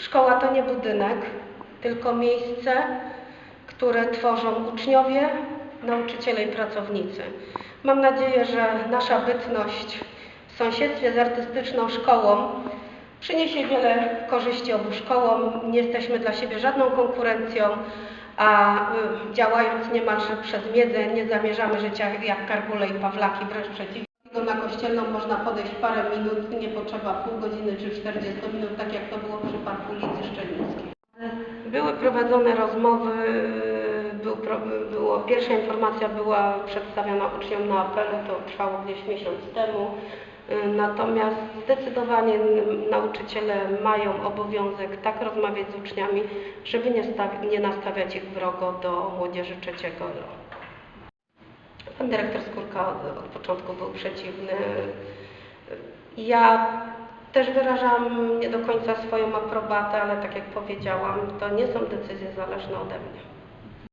Szkoła to nie budynek, tylko miejsce, które tworzą uczniowie, nauczyciele i pracownicy. Mam nadzieję, że nasza bytność w sąsiedztwie z artystyczną szkołą przyniesie wiele korzyści obu szkołom. Nie jesteśmy dla siebie żadną konkurencją, a y, działając niemalże przez miedzę nie zamierzamy żyć jak, jak Kargule i Pawlaki, wręcz przeciwnie. Na kościelną można podejść parę minut, nie potrzeba pół godziny czy 40 minut, tak jak to było w przypadku ulicy Szczelińskiej. Były prowadzone rozmowy, był, było, pierwsza informacja była przedstawiona uczniom na apelu, to trwało gdzieś miesiąc temu. Natomiast zdecydowanie nauczyciele mają obowiązek tak rozmawiać z uczniami, żeby nie, nie nastawiać ich wrogo do młodzieży trzeciego roku. Pan dyrektor Skórka od, początku był przeciwny. Ja też wyrażam nie do końca swoją aprobatę, ale tak jak powiedziałam, to nie są decyzje zależne ode mnie.